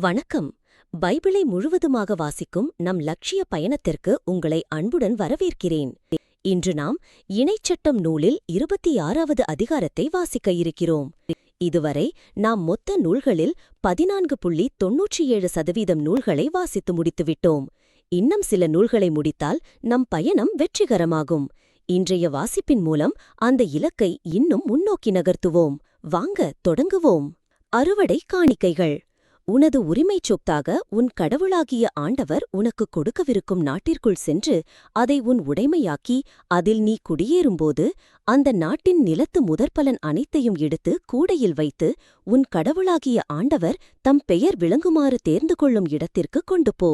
வணக்கம். பைபிளை முழுவதுமாக வாசிக்கும் நம் லட்சிய பயணத்திற்கு உங்களை அன்புடன் வரவேற்கிறேன். இன்று நாம் இணைச்சட்டம் நூலில் இருபத்தி ஆறாவது அதிகாரத்தை வாசிக்க இருக்கிறோம். இதுவரை நாம் மொத்த நூல்களில் பதினான்கு புள்ளி தொன்னூற்றி ஏழு சதவீதம் நூல்களை வாசித்து முடித்துவிட்டோம். இன்னும் சில நூல்களை முடித்தால் நம் பயணம் வெற்றிகரமாகும். இன்றைய வாசிப்பின் மூலம் அந்த இலக்கை இன்னும் முன்னோக்கி நகர்த்துவோம். வாங்க தொடங்குவோம். அறுவடை காணிக்கைகள். உனது உரிமைச் சொத்தாக உன் கடவுளாகிய ஆண்டவர் உனக்கு கொடுக்கவிருக்கும் நாட்டிற்குள் சென்று அதை உன் உடைமையாக்கி அதில் நீ குடியேறும்போது அந்த நாட்டின் நிலத்து முதற்பலன் அனைத்தையும் எடுத்து கூடையில் வைத்து உன் கடவுளாகிய ஆண்டவர் தம் பெயர் விளங்குமாறு தேர்ந்து கொள்ளும் இடத்திற்கு கொண்டு போ.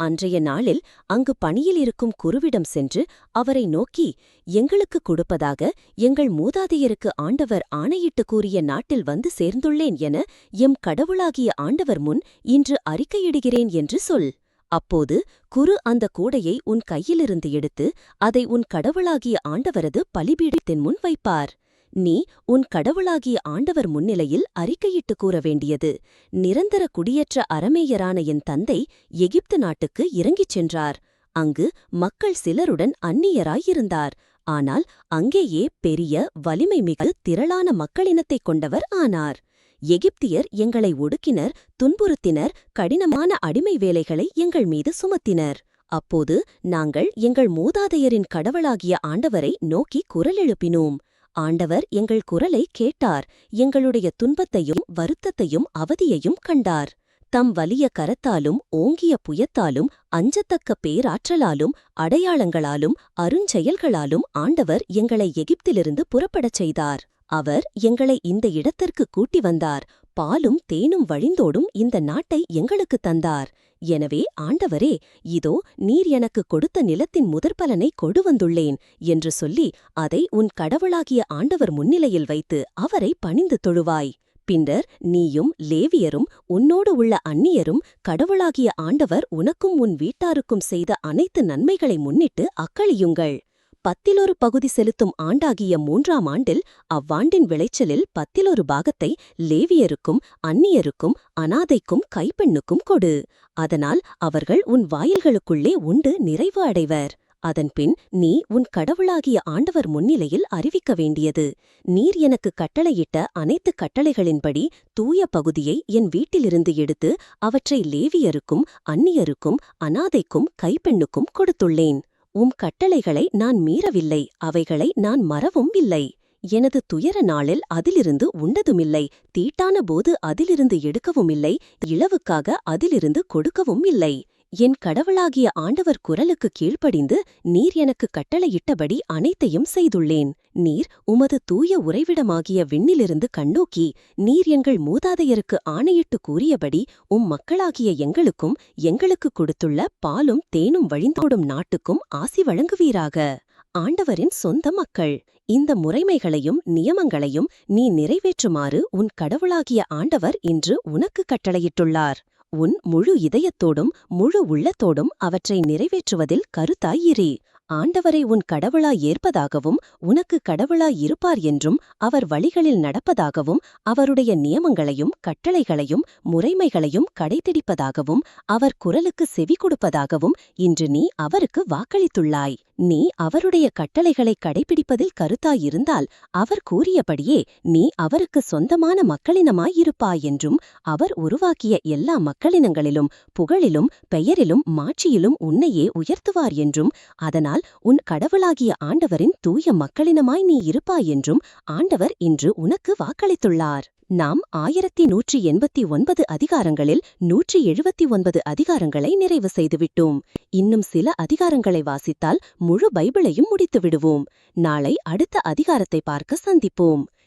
அன்றைய நாளில் அங்கு பணியில் இருக்கும் குருவிடம் சென்று அவரை நோக்கி எங்களுக்கு கொடுப்பதாக எங்கள் மூதாதையருக்கு ஆண்டவர் ஆணையிட்டு கூறிய நாட்டில் வந்து சேர்ந்துள்ளேன் என எம் கடவுளாகிய ஆண்டவர் முன் இன்று அறிக்கையிடுகிறேன் என்று சொல். அப்போது குரு அந்த கூடையை உன் கையிலிருந்து எடுத்து அதை உன் கடவுளாகிய ஆண்டவரது பலிபீடத்தின் முன் வைப்பார். நீ உன் கடவுளாகிய ஆண்டவர் முன்னிலையில் அறிக்கையிட்டு கூற வேண்டியது நிரந்தர குடியேற்ற அறமேயரான என் தந்தை எகிப்து நாட்டுக்கு இறங்கிச் சென்றார். அங்கு மக்கள் சிலருடன் அந்நியராயிருந்தார். ஆனால் அங்கேயே பெரிய வலிமை மிகு திரளான மக்களினத்தைக் கொண்டவர் ஆனார். எகிப்தியர் எங்களை ஒடுக்கினர் துன்புறுத்தினர் கடினமான அடிமை வேலைகளை எங்கள் மீது சுமத்தினர். அப்போது நாங்கள் எங்கள் மூதாதையரின் கடவுளாகிய ஆண்டவரை நோக்கி குரல் எழுப்பினோம் ஆண்டவர் எங்கள் குரலை கேட்டார். எங்களுடைய துன்பத்தையும் வருத்தத்தையும் அவதியையும் கண்டார். தம் வலிய கரத்தாலும் ஓங்கிய புயத்தாலும் அஞ்சத்தக்க பேராற்றலாலும் அடையாளங்களாலும் அருஞ்செயல்களாலும் ஆண்டவர் எங்களை எகிப்திலிருந்து புறப்படச் செய்தார். அவர் எங்களை இந்த இடத்திற்கு கூட்டி வந்தார். பாலும் தேனும் வழிந்தோடும் இந்த நாட்டை எங்களுக்கு தந்தார். எனவே ஆண்டவரே இதோ நீர் எனக்கு கொடுத்த நிலத்தின் முதற்பலனை கொடு வந்துள்ளேன் என்று சொல்லி அதை உன் கடவுளாகிய ஆண்டவர் முன்னிலையில் வைத்து அவரை பணிந்து தொழுவாய். பின்னர் நீயும் லேவியரும் உன்னோடு உள்ள அந்நியரும் கடவுளாகிய ஆண்டவர் உனக்கும் உன் வீட்டாருக்கும் செய்த அனைத்து நன்மைகளை முன்னிட்டு அக்களியுங்கள். பத்திலொரு பகுதி செலுத்தும் ஆண்டாகிய மூன்றாம் ஆண்டில் அவ்வாண்டின் விளைச்சலில் பத்திலொரு பாகத்தை லேவியருக்கும் அந்நியருக்கும் அனாதைக்கும் கைப்பெண்ணுக்கும் கொடு. அதனால் அவர்கள் உன் வாயில்களுக்குள்ளே உண்டு நிறைவு அடைவர். அதன்பின் நீ உன் கடவுளாகிய ஆண்டவர் முன்னிலையில் அறிவிக்க வேண்டியது. நீர் எனக்கு கட்டளையிட்ட அனைத்து கட்டளைகளின்படி தூய பகுதியை என் வீட்டிலிருந்து எடுத்து அவற்றை லேவியருக்கும் அந்நியருக்கும் அனாதைக்கும் கைப்பெண்ணுக்கும் கொடுத்துள்ளேன். உம் கட்டளைகளை நான் மீறவில்லை அவைகளை நான் மறவும் இல்லை. எனது துயர நாளில் அதிலிருந்து உண்டதுமில்லை தீட்டான போது அதிலிருந்து எடுக்கவும் இல்லை இளவுக்காக அதிலிருந்து கொடுக்கவும் இல்லை. என் கடவுளாகிய ஆண்டவர் குரலுக்கு கீழ்ப்படிந்து நீர் எனக்கு கட்டளையிட்டபடி அனைத்தையும் செய்துள்ளேன். நீர் உமது தூய உறைவிடமாகிய விண்ணிலிருந்து கண்ணோக்கி நீர் எங்கள் மூதாதையருக்கு ஆணையிட்டு கூறியபடி உம் மக்களாகிய எங்களுக்கும் எங்களுக்கு கொடுத்துள்ள பாலும் தேனும் வழிந்தோடும் நாட்டுக்கும் ஆசி வழங்குவீராக. ஆண்டவரின் சொந்த மக்கள் இந்த முறைமைகளையும் நியமங்களையும் நீ நிறைவேற்றுமாறு உன் கடவுளாகிய ஆண்டவர் இன்று உனக்கு கட்டளையிட்டுள்ளார். உன் முழு இதயத்தோடும் முழு உள்ளத்தோடும் அவற்றை நிறைவேற்றுவதில் கருத்தாயிரி ஆண்டவரை உன் கடவுளாய் ஏற்பதாகவும் உனக்கு கடவுளாய் இருப்பார் என்றும் அவர் வழிகளில் நடப்பதாகவும் அவருடைய நியமங்களையும் கட்டளைகளையும் முறைமைகளையும் கடைபிடிப்பதாகவும் அவர் குரலுக்கு செவி கொடுப்பதாகவும் இன்று நீ அவருக்கு வாக்களித்துள்ளாய். நீ அவருடைய கட்டளைகளை கடைபிடிப்பதில் கருத்தாயிருந்தால் அவர் கூறியபடியே நீ அவருக்கு சொந்தமான மக்களினமாயிருப்பாய் என்றும் அவர் உருவாக்கிய எல்லா மக்களினங்களிலும் புகழிலும் பெயரிலும் மாட்சியிலும் உன்னையே உயர்த்துவார் என்றும் அதனால் உன் கடவுளாகிய ஆண்டவரின் தூய மக்களினமாய் நீ இருப்பாய் என்றும் ஆண்டவர் இன்று உனக்கு வாக்களித்துள்ளார். நாம் ஆயிரத்தி நூற்றி எண்பத்தி ஒன்பது அதிகாரங்களில் நூற்றி எழுபத்தி ஒன்பது அதிகாரங்களை நிறைவு செய்துவிட்டோம். இன்னும் சில அதிகாரங்களை வாசித்தால் முழு பைபிளையும் முடித்துவிடுவோம். நாளை அடுத்த அதிகாரத்தை பார்க்க சந்திப்போம்.